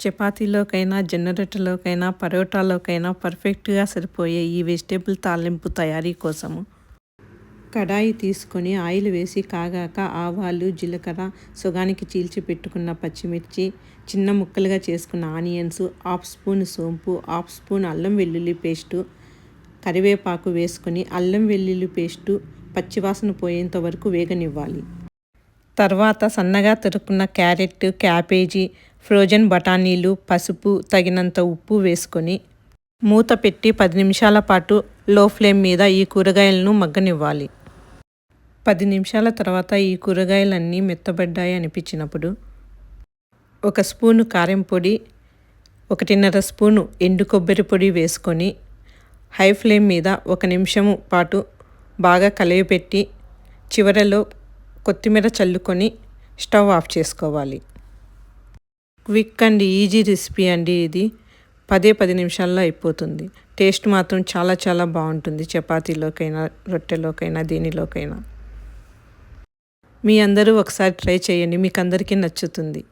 చపాతీలోకైనా జొన్న రొట్టెలోకైనా పరోటాలోకైనా పర్ఫెక్ట్గా సరిపోయే ఈ వెజిటేబుల్ తాలింపు తయారీ కోసము. కడాయి తీసుకొని ఆయిల్ వేసి కాగాక ఆవాలు జీలకర్ర సుగానికి చీల్చి పెట్టుకున్న పచ్చిమిర్చి చిన్న ముక్కలుగా చేసుకున్న ఆనియన్స్ హాఫ్ స్పూన్ సోంపు హాఫ్ స్పూన్ అల్లం వెల్లుల్లి పేస్టు కరివేపాకు వేసుకొని అల్లం వెల్లుల్లి పేస్టు పచ్చివాసన పోయేంత వరకు వేగనివ్వాలి. తర్వాత సన్నగా తరుక్కున్న క్యారెట్ క్యాబేజీ ఫ్రోజన్ బఠానీలు పసుపు తగినంత ఉప్పు వేసుకొని మూత పెట్టి పది నిమిషాల పాటు లో ఫ్లేమ్ మీద ఈ కూరగాయలను మగ్గనివ్వాలి. పది నిమిషాల తర్వాత ఈ కూరగాయలన్నీ మెత్తబడ్డాయి అనిపించినప్పుడు ఒక స్పూను కారం పొడి ఒకటిన్నర స్పూను ఎండు కొబ్బరి పొడి వేసుకొని హై ఫ్లేమ్ మీద ఒక నిమిషము పాటు బాగా కలియపెట్టి చివరలో కొత్తిమీర చల్లుకొని స్టవ్ ఆఫ్ చేసుకోవాలి. క్విక్ అండ్ ఈజీ రెసిపీ అండి ఇది. పదే పది నిమిషాల్లో అయిపోతుంది. టేస్ట్ మాత్రం చాలా చాలా బాగుంటుంది. చపాతీలోకైనా రొట్టెలోకైనా దీనిలోకైనా. మీ అందరూ ఒకసారి ట్రై చేయండి. మీకు అందరికీ నచ్చుతుంది.